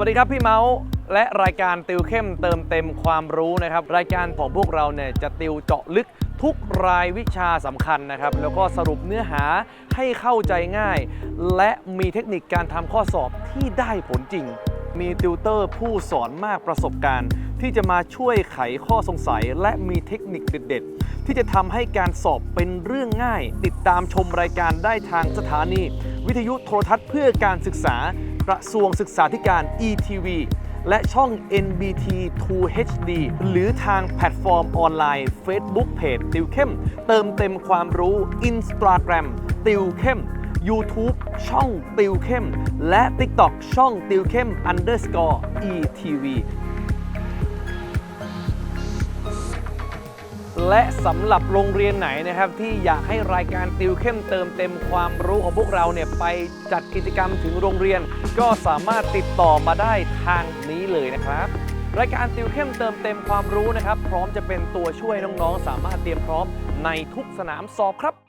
วัสดีครับพี่เมาส์และรายการติวเข้มเติมเต็มความรู้นะครับ รายการของพวกเราเนี่ยจะติวเจาะลึกทุกรายวิชาสำคัญนะครับ แล้วก็สรุปเนื้อหาให้เข้าใจง่าย และมีเทคนิคการทำข้อสอบที่ได้ผลจริง มีติวเตอร์ผู้สอนมากประสบการณ์ ที่จะมาช่วยไขข้อสงสัย และมีเทคนิคเด็ดๆ ที่จะทำให้การสอบเป็นเรื่องง่าย ติดตามชมรายการได้ทางสถานี วิทยุโทรทัศน์เพื่อการศึกษา กระทรวงศึกษาธิการ ETV และช่อง NBT 2 HD หรือทางแพลตฟอร์มออนไลน์ Facebook Page ติวเข้ม เติมเต็มความรู้ Instagram ติวเข้ม YouTube ช่องติวเข้ม และ TikTok ช่องติวเข้ม underscore ETV และสำหรับโรงเรียนไหนนะครับ ที่อยากให้รายการติวเข้มเติมเต็มความรู้ของพวกเราเนี่ยไปจัดกิจกรรมถึงโรงเรียน ก็สามารถติดต่อมาได้ทางนี้เลยนะครับรายการติวเข้มเติมเต็มความรู้นะครับ พร้อมจะเป็นตัวช่วยน้องๆ สามารถเตรียมพร้อมในทุกสนามสอบครับ